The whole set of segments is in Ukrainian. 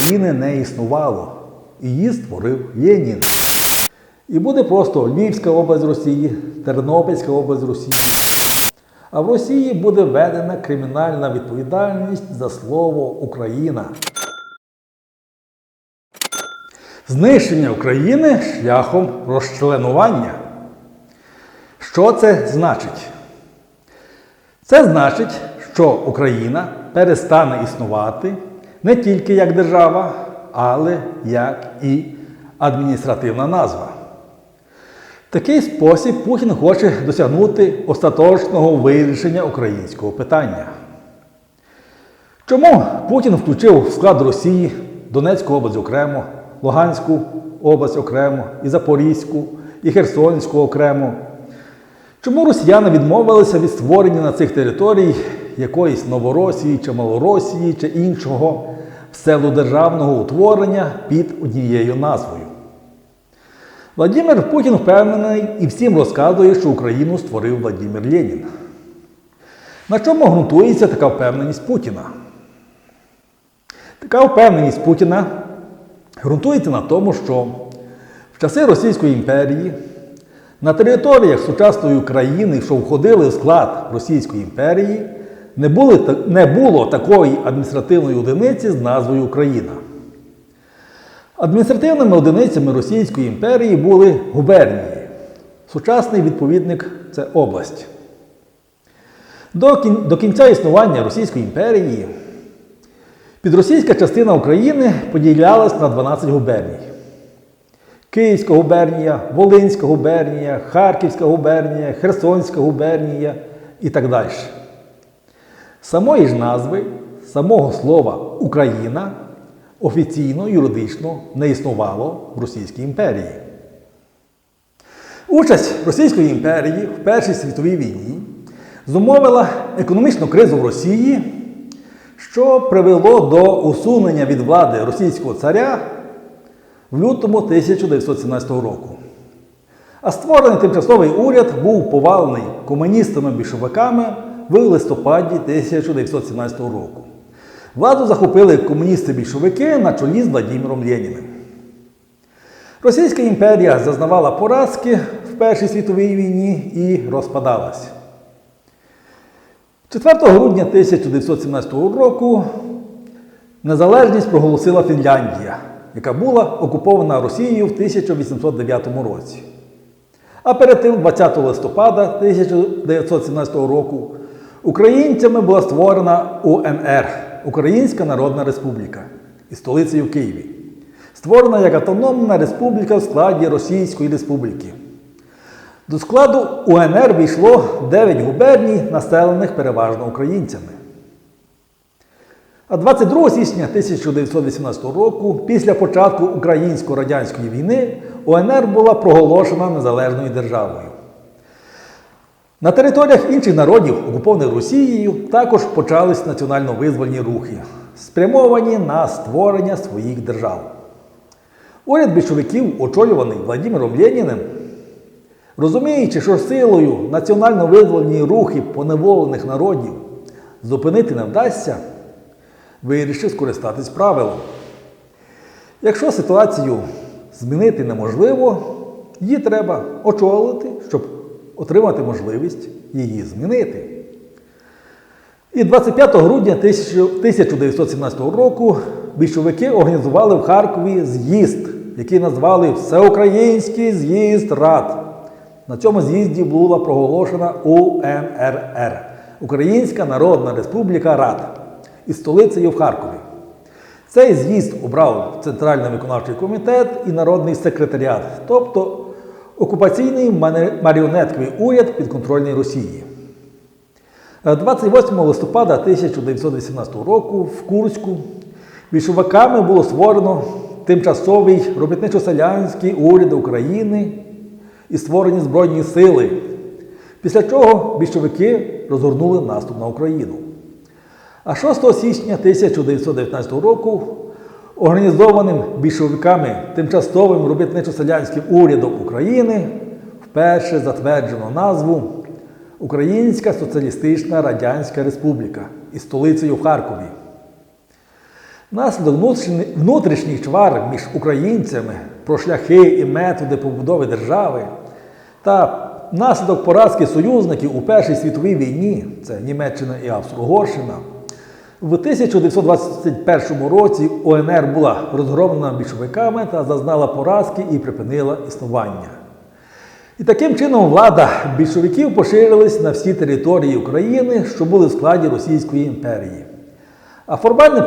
України не існувало. Її створив Ленін. І буде просто Львівська область Росії, Тернопільська область Росії. А в Росії буде введена кримінальна відповідальність за слово Україна. Знищення України шляхом розчленування. Що це значить? Це значить, що Україна перестане існувати не тільки як держава, але як і адміністративна назва. Такий спосіб Путін хоче досягнути остаточного вирішення українського питання. Чому Путін включив в склад Росії Донецьку область окремо, Луганську область окремо, і Запорізьку, і Херсонську окремо? Чому росіяни відмовилися від створення на цих територій якоїсь Новоросії чи Малоросії чи іншого псевдодержавного утворення під однією назвою? Владимир Путін впевнений і всім розказує, що Україну створив Владимир Ленін. На чому ґрунтується така впевненість Путіна? Така впевненість Путіна ґрунтується на тому, що в часи Російської імперії на територіях сучасної України, що входили в склад Російської імперії, не, були, не було такої адміністративної одиниці з назвою Україна. Адміністративними одиницями Російської імперії були губернії. Сучасний відповідник це область. До, кін- до кінця існування Російської імперії підросійська частина України поділялась на 12 губерній. Київська губернія, Волинська губернія, Харківська губернія, Херсонська губернія і так далі. Самої ж назви, самого слова Україна офіційно юридично не існувало в Російській імперії. Участь Російської імперії в Першій світовій війні зумовила економічну кризу в Росії, що привело до усунення від влади російського царя в лютому 1917 року. А створений тимчасовий уряд був повалений комуністами-більшовиками в листопаді 1917 року. Владу захопили комуністи-більшовики на чолі з Владимиром Леніним. Російська імперія зазнавала поразки в Першій світовій війні і розпадалась. 4 грудня 1917 року незалежність проголосила Фінляндія, яка була окупована Росією в 1809 році. А перед тим, 20 листопада 1917 року, українцями була створена УНР Українська Народна Республіка із столицею Києві, створена як автономна республіка в складі Російської Республіки. До складу УНР війшло 9 губерній, населених переважно українцями. А 22 січня 1918 року, після початку українсько-радянської війни, УНР була проголошена незалежною державою. На територіях інших народів, окупованих Росією, також почались національно-визвольні рухи, спрямовані на створення своїх держав. Уряд більшовиків, очолюваний Владимиром Леніним, розуміючи, що силою національно-визвольні рухи поневолених народів зупинити не вдасться, вирішив скористатись правилом. Якщо ситуацію змінити неможливо, її треба очолити, отримати можливість її змінити. І 25 грудня 1917 року більшовики організували в Харкові з'їзд, який назвали Всеукраїнський з'їзд Рад. На цьому з'їзді була проголошена УНРР Українська Народна Республіка Рад із столицею в Харкові. Цей з'їзд обрав Центральний виконавчий комітет і Народний секретаріат, тобто окупаційний маріонетковий уряд підконтрольний Росії. Е, 28 листопада 1918 року в Курську більшовиками було створено тимчасовий робітничо-селянський уряд України і створені Збройні сили, після чого більшовики розгорнули наступ на Україну. А 6 січня 1919 року організованим більшовиками тимчасовим робітничо-селянським урядом України вперше затверджено назву Українська Соціалістична Радянська Республіка із столицею в Харкові. Внаслідок внутрішніх- чвар між українцями про шляхи і методи побудови держави та внаслідок поразки союзників у Першій світовій війні, це Німеччина і Австро-Угорщина, в 1921 році УНР була розгромлена більшовиками та зазнала поразки і припинила існування. І таким чином влада більшовиків поширилась на всі території України, що були в складі Російської імперії. А формальним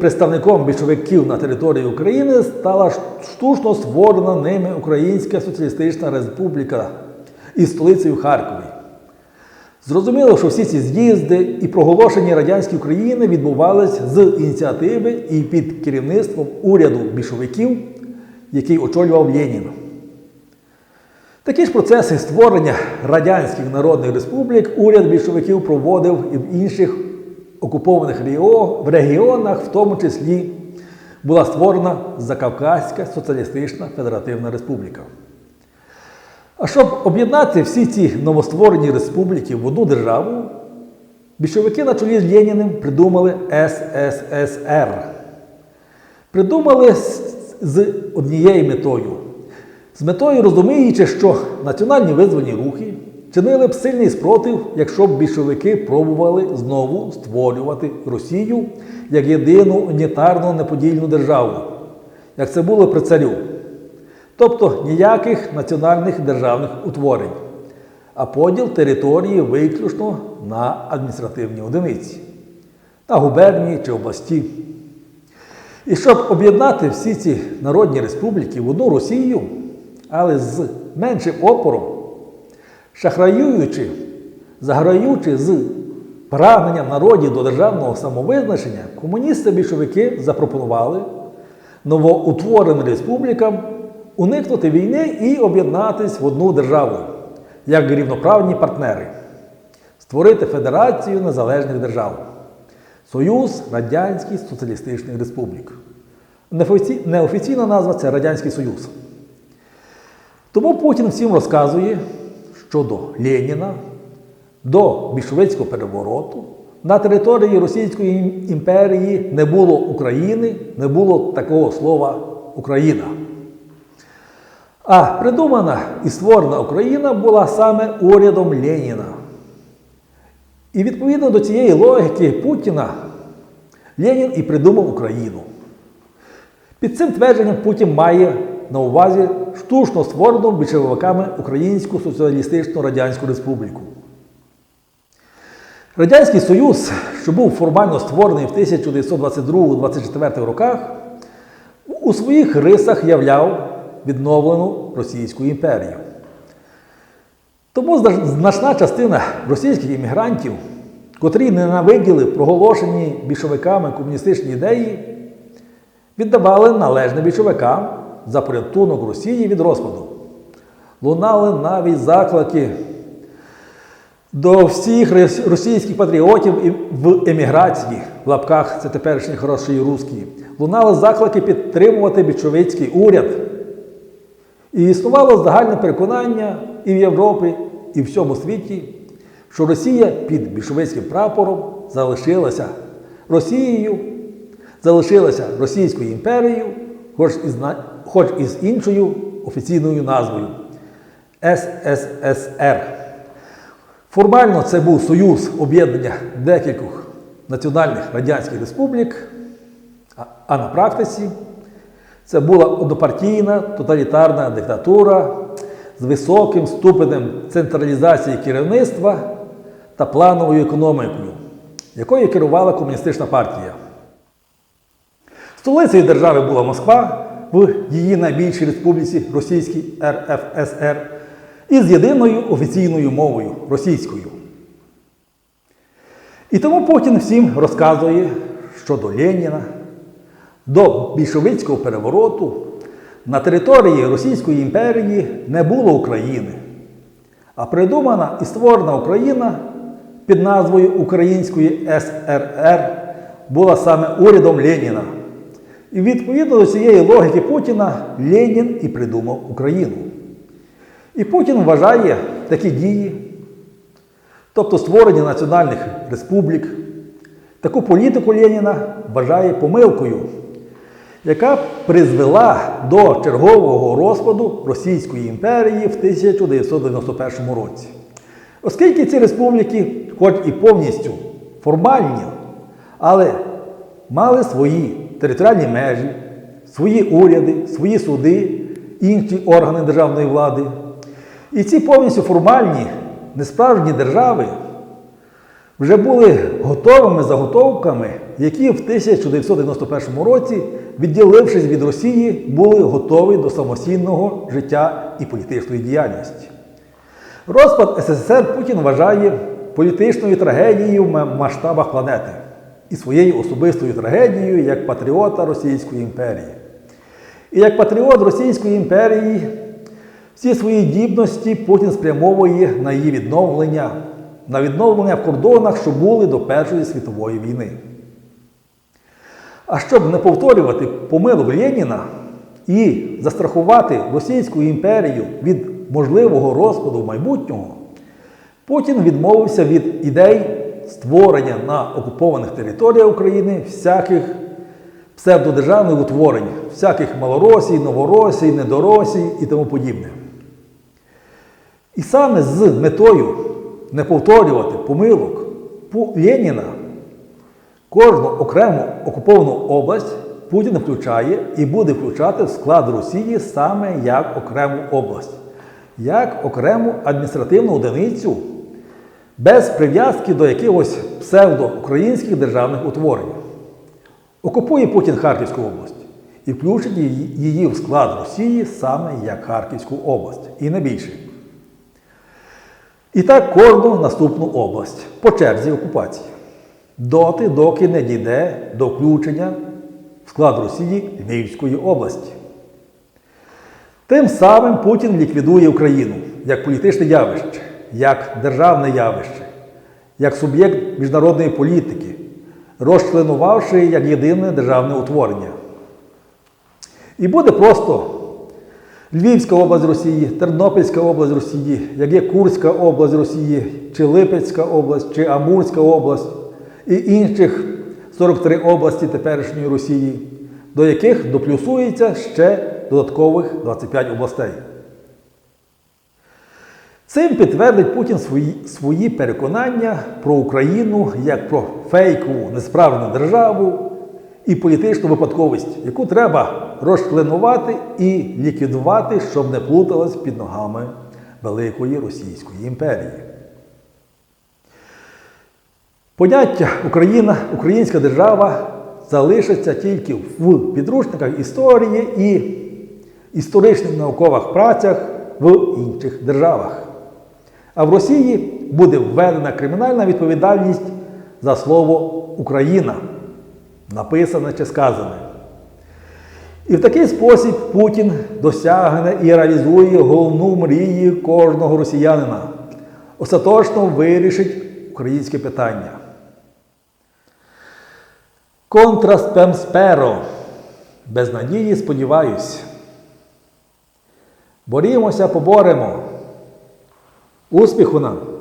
представником більшовиків на території України стала штучно створена ними Українська Соціалістична Республіка із столицею Харкові. Зрозуміло, що всі ці з'їзди і проголошення радянської України відбувались з ініціативи і під керівництвом уряду більшовиків, який очолював Ленін. Такі ж процеси створення радянських народних республік уряд більшовиків проводив і в інших окупованих регіонах, в тому числі була створена Закавказька Соціалістична Федеративна Республіка. А щоб об'єднати всі ці новостворені республіки в одну державу, більшовики на чолі з Леніним придумали СССР. Придумали з, однією метою. З метою розуміючи, що національні визвольні рухи чинили б сильний спротив, якщо б більшовики пробували знову створювати Росію як єдину унітарну неподільну державу, як це було при царю. Тобто ніяких національних державних утворень, а поділ території виключно на адміністративні одиниці, на губернії чи області. І щоб об'єднати всі ці народні республіки в одну Росію, але з меншим опором, шахраюючи, заграючи з прагненням народів до державного самовизначення, комуністи-більшовики запропонували новоутвореним республікам уникнути війни і об'єднатись в одну державу, як рівноправні партнери, створити Федерацію незалежних держав, Союз Радянських Соціалістичних Республік. Неофіційна назва це Радянський Союз. Тому Путін всім розказує щодо Леніна до більшовицького перевороту. На території Російської імперії не було України, не було такого слова Україна. А придумана і створена Україна була саме урядом Леніна. І відповідно до цієї логіки Путіна Ленін і придумав Україну. Під цим твердженням Путін має на увазі штучно створену більшовиками Українську Соціалістичну Радянську Республіку. Радянський Союз, що був формально створений в 1922-24 роках, у своїх рисах являв відновлену Російську імперію. Тому значна частина російських іммігрантів, котрі ненавиділи проголошені більшовиками комуністичні ідеї, віддавали належне більшовикам за порятунок Росії від розпаду. Лунали навіть заклики до всіх російських патріотів в еміграції, в лапках це теперішні хороші русські, лунали заклики підтримувати більшовицький уряд. І існувало загальне переконання і в Європі, і в всьому світі, що Росія під більшовицьким прапором залишилася Росією, залишилася Російською імперією, хоч на- хоч із іншою офіційною назвою СССР. Формально це був союз об'єднання декількох національних радянських республік, а на практиці це була однопартійна тоталітарна диктатура з високим ступенем централізації керівництва та плановою економікою, якою керувала комуністична партія. Столицею держави була Москва в її найбільшій республіці Російській РФСР із єдиною офіційною мовою російською. І тому Путін всім розказує щодо Леніна, до більшовицького перевороту на території Російської імперії не було України, а придумана і створена Україна під назвою Української СРР була саме урядом Леніна. І відповідно до цієї логіки Путіна Ленін і придумав Україну. І Путін вважає такі дії, тобто створення національних республік, таку політику Леніна вважає помилкою, яка призвела до чергового розпаду Російської імперії в 1991 році. Оскільки ці республіки, хоч і повністю формальні, але мали свої територіальні межі, свої уряди, свої суди, інші органи державної влади. І ці повністю формальні, несправжні держави вже були готовими заготовками, які в 1991 році, відділившись від Росії, були готові до самостійного життя і політичної діяльності. Розпад СССР Путін вважає політичною трагедією в масштабах планети і своєю особистою трагедією як патріота Російської імперії. І як патріот Російської імперії всі свої дібності Путін спрямовує на її відновлення, на відновлення в кордонах, що були до Першої світової війни. А щоб не повторювати помилок Леніна і застрахувати Російську імперію від можливого розпаду майбутнього, Путін відмовився від ідей створення на окупованих територіях України всяких псевдодержавних утворень, всяких малоросій, новоросій, недоросій і тому подібне. І саме з метою не повторювати помилок Леніна кожну окрему окуповану область Путін включає і буде включати в склад Росії саме як окрему область, як окрему адміністративну одиницю без прив'язки до якихось псевдоукраїнських державних утворень. Окупує Путін Харківську область і включить її в склад Росії саме як Харківську область, і не більше. І так кожну наступну область по черзі окупації. Доти, доки не дійде до включення в склад Росії Львівської області. Тим самим Путін ліквідує Україну як політичне явище, як державне явище, як суб'єкт міжнародної політики, розчленувавши як єдине державне утворення. І буде просто Львівська область Росії, Тернопільська область Росії, як є Курська область Росії, чи Липецька область, чи Амурська область і інших 43 області теперішньої Росії, до яких доплюсується ще додаткових 25 областей. Цим підтвердить Путін свої, свої переконання про Україну як про фейкову несправжню державу і політичну випадковість, яку треба розчленувати і ліквідувати, щоб не плуталась під ногами Великої Російської імперії. Поняття Україна, Українська держава залишиться тільки в підручниках історії і історичних наукових працях в інших державах. А в Росії буде введена кримінальна відповідальність за слово Україна, написане чи сказане. І в такий спосіб Путін досягне і реалізує головну мрію кожного росіянина. Остаточно вирішить українське питання. Контраспемсперо. Без надії сподіваюсь. Борімося, поборемо. Успіху нам!